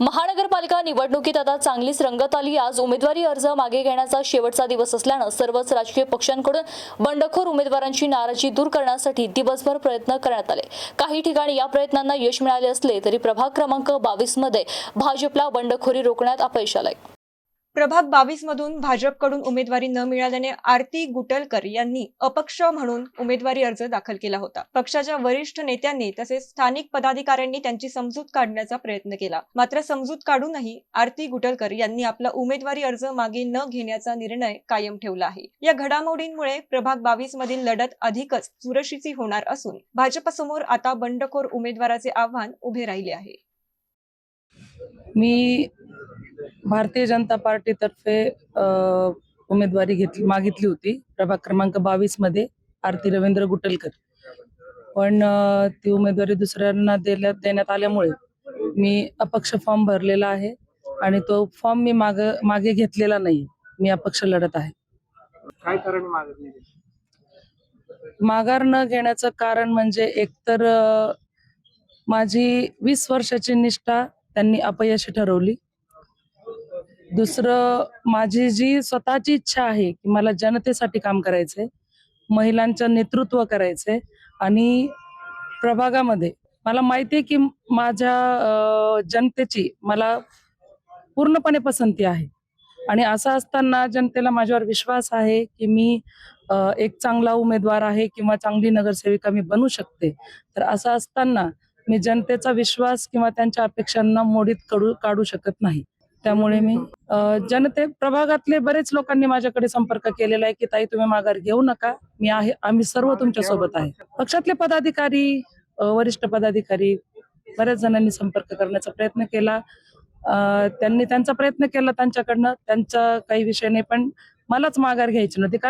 महानगरपालिका निवडणुकीत आता चांगलीच रंगत आली. आज उमेदवारी अर्ज मागे घेण्याचा शेवटचा दिवस असल्यानं सर्वच राजकीय पक्षांकडून बंडखोर उमेदवारांची नाराजी दूर करण्यासाठी दिवसभर प्रयत्न करण्यात आले. काही ठिकाणी या प्रयत्नांना यश मिळाले असले तरी प्रभाग क्रमांक बावीसमध्ये भाजपला बंडखोरी रोखण्यात अपयश आलंय. प्रभाग बावीस मधून भाजपकडून उमेदवारी न मिळाल्याने आरती गुटलकर यांनी अपक्ष म्हणून उमेदवारी अर्ज दाखल केला होता. पक्षाच्या वरिष्ठ नेत्यांनी तसेच स्थानिक पदाधिकाऱ्यांनी त्यांची समजूत काढण्याचा प्रयत्न केला. मात्र समजूत काढूनही आरती गुटलकर यांनी आपला उमेदवारी अर्ज मागे न घेण्याचा निर्णय कायम ठेवला आहे. या घडामोडींमुळे प्रभाग बावीस मधील लढत अधिकच चुरशीची होणार असून भाजपसमोर आता बंडखोर उमेदवाराचे आव्हान उभे राहिले आहे. मी भारतीय जनता पार्टीतर्फे उमेदवारी घेतली मागितली होती. प्रभाग क्रमांक बावीसमध्ये आरती रवींद्र गुटलकर. पण ती उमेदवारी दुसऱ्यांना देण्यात देण्यात आल्यामुळे मी अपक्ष फॉर्म भरलेला आहे आणि तो फॉर्म मी माग मागे घेतलेला नाही. मी अपक्ष लढत आहे. काय कारण? माघार न घेण्याचं कारण म्हणजे एकतर माझी वीस वर्षाची निष्ठा त्यांनी अपयशी ठरवली. दुसरं माझी जी स्वतःची इच्छा आहे की मला जनतेसाठी काम करायचंय महिलांचं नेतृत्व करायचंय आणि प्रभागामध्ये मला माहिती आहे की माझ्या जनतेची मला पूर्णपणे पसंती आहे. आणि असं असताना जनतेला माझ्यावर विश्वास आहे की मी एक चांगला उमेदवार आहे किंवा चांगली नगरसेविका मी बनू शकते. तर असं असताना मी जनतेचा विश्वास किंवा त्यांच्या अपेक्षांना मोडीत काढू काढू शकत नाही. त्यामुळे मी जनते प्रभागातले बरेच लोकांनी माझ्याकडे संपर्क केलेला आहे की ताई तुम्ही माघार घेऊ नका. मी आहे आम्ही सर्व तुमच्यासोबत आहे. पक्षातले पदाधिकारी वरिष्ठ पदाधिकारी बऱ्याच जणांनी संपर्क करण्याचा प्रयत्न केला. त्यांनी त्यांचा प्रयत्न केला त्यांच्याकडनं. त्यांचा काही विषय नाही पण मलाच माघार घ्यायची नव्हती.